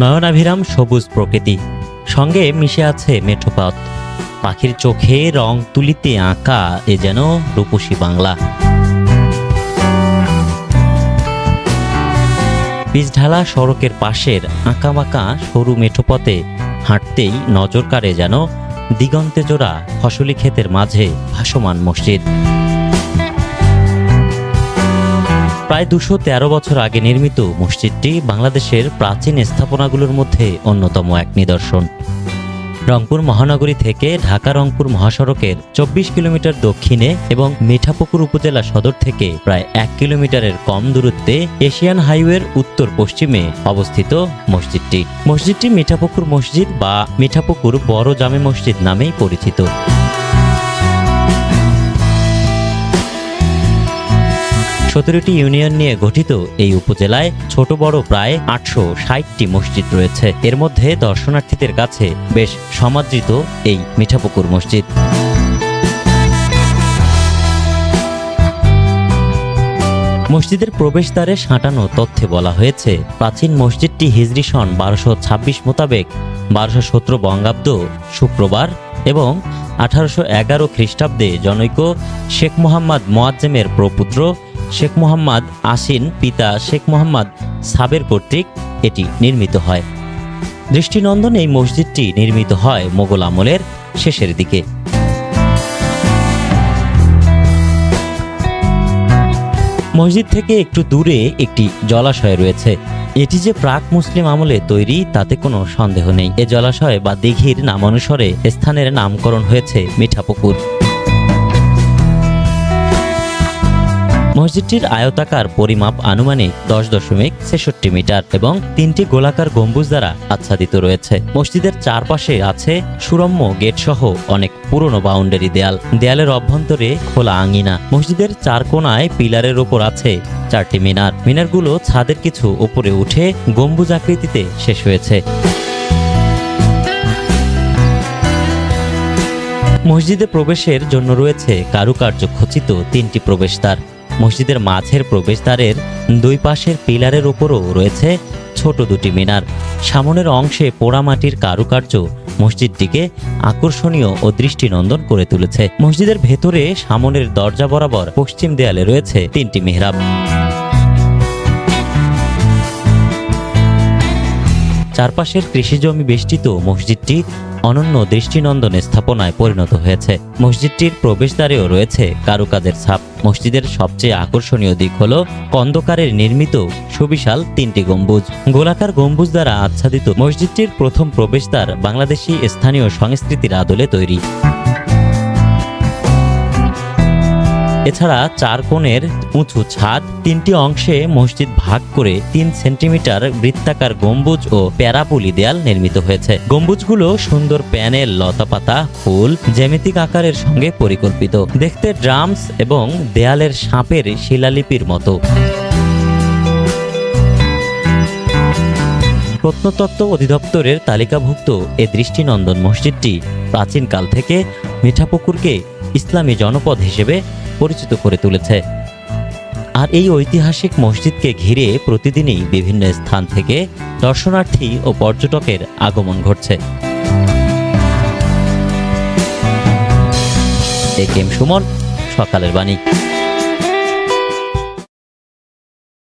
নয়নাভিরাম সবুজ প্রকৃতি। সঙ্গে মিশে আছে মেঠোপথ। পাখির চোখে রং তুলিতে আঁকা এ যেন রূপসী বাংলা। পিচঢালা সড়কের পাশের আঁকাবাঁকা সরু মেঠোপথে হাঁটতেই নজর কাড়ে যেন দিগন্তে জোড়া ফসলি ক্ষেতের মাঝে ভাসমান মসজিদ। প্রায় দুশো তেরো বছর আগে নির্মিত মসজিদটি বাংলাদেশের প্রাচীন স্থাপনাগুলোর মধ্যে অন্যতম এক নিদর্শন। রংপুর মহানগরী থেকে ঢাকা রংপুর মহাসড়কের চব্বিশ কিলোমিটার দক্ষিণে এবং মিঠাপুকুর উপজেলা সদর থেকে প্রায় এক কিলোমিটারের কম দূরত্বে এশিয়ান হাইওয়ের উত্তর পশ্চিমে অবস্থিত মসজিদটি। মসজিদটি মিঠাপুকুর মসজিদ বা মিঠাপুকুর বড় জামে মসজিদ নামেই পরিচিত। সতেরোটি ইউনিয়ন নিয়ে গঠিত এই উপজেলায় ছোট বড় প্রায় আটশো ষাটটি মসজিদ রয়েছে। এর মধ্যে দর্শনার্থীদের কাছে বেশ সমাদৃত এই মিঠাপুকুর মসজিদ। মসজিদের প্রবেশদ্বারে সাঁটানো তথ্যে বলা হয়েছে, প্রাচীন মসজিদটি হিজরি সন বারোশো ছাব্বিশ মোতাবেক বারোশো সতেরো বঙ্গাব্দ শুক্রবার এবং আঠারোশো এগারো খ্রিস্টাব্দে জনৈক শেখ মোহাম্মদ মোয়াজ্জেমের প্রপুত্র শেখ মোহাম্মদ আসিন পিতা শেখ মোহাম্মদ সাবের কর্তৃক এটি নির্মিত হয়। দৃষ্টিনন্দন এই মসজিদটি নির্মিত হয় মোগল আমলের শেষের দিকে। মসজিদ থেকে একটু দূরে একটি জলাশয় রয়েছে। এটি যে প্রাক মুসলিম আমলে তৈরি, তাতে কোনো সন্দেহ নেই। এ জলাশয় বা দিঘির নামানুসারে স্থানের নামকরণ হয়েছে মিঠাপুকুর। মসজিদটির আয়তাকার পরিমাপ আনুমানিক দশ দশমিক ছেষট্টি মিটার এবং তিনটি গোলাকার গম্বুজ দ্বারা আচ্ছাদিত রয়েছে। মসজিদের চারপাশে আছে সুরম্য গেট সহ অনেক পুরনো বাউন্ডারি দেয়াল। দেয়ালের অভ্যন্তরে খোলা আঙিনা। মসজিদের চার কোনায় পিলারের ওপর আছে চারটি মিনার। মিনারগুলো ছাদের কিছু উপরে উঠে গম্বুজ আকৃতিতে শেষ হয়েছে। মসজিদে প্রবেশের জন্য রয়েছে কারুকার্য খচিত তিনটি প্রবেশদ্বার। মসজিদের মাঝের প্রবেশদ্বারের দুই পাশের পিলারের ওপরও রয়েছে ছোট দুটি মিনার। সামনের অংশে পোড়ামাটির কারুকার্য মসজিদটিকে আকর্ষণীয় ও দৃষ্টিনন্দন করে তুলেছে। মসজিদের ভেতরে সামনের দরজা বরাবর পশ্চিম দেয়ালে রয়েছে তিনটি মেহরাব। চারপাশের কৃষিজমি বেষ্টিত মসজিদটি অনন্য দৃষ্টিনন্দন স্থাপনায় পরিণত হয়েছে। মসজিদটির প্রবেশদ্বারেও রয়েছে কারুকাজের ছাপ। মসজিদের সবচেয়ে আকর্ষণীয় দিক হল কন্দকারের নির্মিত সুবিশাল তিনটি গম্বুজ। গোলাকার গম্বুজ দ্বারা আচ্ছাদিত মসজিদটির প্রথম প্রবেশদ্বার বাংলাদেশি স্থানীয় সংস্কৃতির আদলে তৈরি। এছাড়া চার কোণের উঁচু ছাদ তিনটি অংশে মসজিদ ভাগ করে তিন সেন্টিমিটার বৃত্তাকার গম্বুজ ও প্যারাপুলি দেয়াল নির্মিত হয়েছে। গম্বুজগুলো সুন্দর প্যানেল, লতাপাতা, ফুল, জ্যামিতিক আকারের সঙ্গে পরিকল্পিত। দেখতে ড্রামস এবং দেয়ালের সাপের শিলালিপির মতো। প্রত্নতত্ত্ব অধিদপ্তরের তালিকাভুক্ত এ দৃষ্টিনন্দন মসজিদটি প্রাচীনকাল থেকে মিঠাপুকুরকে ইসলামী জনপদ হিসেবে পরিচিত করে তুলেছে। আর এই ঐতিহাসিক মসজিদকে ঘিরে প্রতিদিনই বিভিন্ন স্থান থেকে দর্শনার্থী ও পর্যটকের আগমন ঘটছে। এ কেম সুমন, সকালের বাণী।